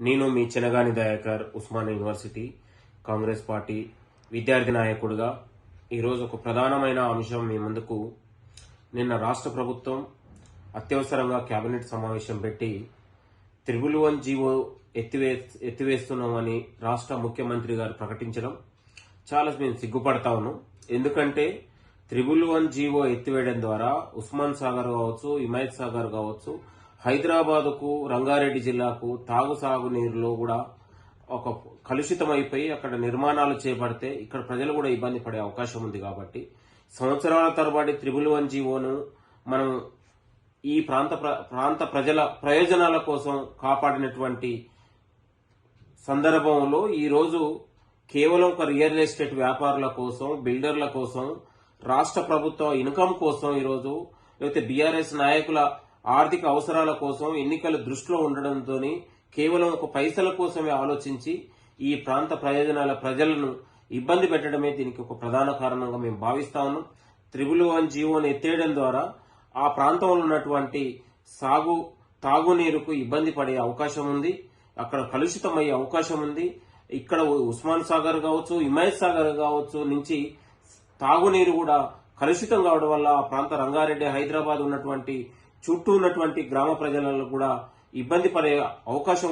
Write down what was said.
నేను మీ Chinagani Dayakar Osman university Congress party విద్యార్థి నాయకుడిగా. ఈరోజు ఒక ప్రధానమైన అంశం మీ ముందుకు. నిన్న రాష్ట్ర ప్రభుత్వం అత్యవసరంగా కేబినెట్ సమావేశం పెట్టి త్రిబుల్ వన్ జీవో ఎత్తివే ఎత్తివేస్తున్నామని రాష్ట్ర ముఖ్యమంత్రి గారు ప్రకటించడం చాలా మేము సిగ్గుపడతా ఉన్నాం. ఎందుకంటే త్రిబుల్ వన్ జీవో ఎత్తివేయడం ద్వారా ఉస్మాన్ సాగర్ కావచ్చు హిమాయత్ సాగర్ కావచ్చు హైదరాబాదుకు రంగారెడ్డి జిల్లాకు తాగు సాగునీరులో కూడా ఒక కలుషితమైపోయి అక్కడ నిర్మాణాలు చేపడితే ఇక్కడ ప్రజలు కూడా ఇబ్బంది పడే అవకాశం ఉంది కాబట్టి సంవత్సరాల తరబడి త్రిబుల్ వన్ జీవోను మనం ఈ ప్రాంత ప్ర- ప్రాంత ప్రజల ప్రయోజనాల కోసం కాపాడినటువంటి సందర్భంలో ఈరోజు కేవలం ఒక రియల్ ఎస్టేట్ వ్యాపారుల కోసం బిల్డర్ల కోసం రాష్ట్ర ప్రభుత్వ ఇన్కమ్ కోసం ఈరోజు లేకపోతే బీఆర్ఎస్ నాయకుల ఆర్థిక అవసరాల కోసం ఎన్నికల దృష్టిలో ఉండడంతో కేవలం ఒక పైసల కోసమే ఆలోచించి ఈ ప్రాంత ప్రయోజనాల ప్రజలను ఇబ్బంది పెట్టడమే దీనికి ఒక ప్రధాన కారణంగా మేము భావిస్తాము త్రిబుల్ వన్ జీవోని ఎత్తేయడం ద్వారా ఆ ప్రాంతంలో ఉన్నటువంటి సాగు తాగునీరుకు ఇబ్బంది పడే అవకాశం ఉంది. అక్కడ కలుషితమయ్యే అవకాశం ఉంది. ఇక్కడ ఉస్మాన్ సాగర్ కావచ్చు హిమాయత్ సాగర్ కావచ్చు నుంచి తాగునీరు కూడా కలుషితం కావడం వల్ల ఆ ప్రాంత రంగారెడ్డి హైదరాబాద్ ఉన్నటువంటి చుట్టూ ఉన్నటువంటి గ్రామ ప్రజలలో కూడా ఇబ్బంది పడే అవకాశం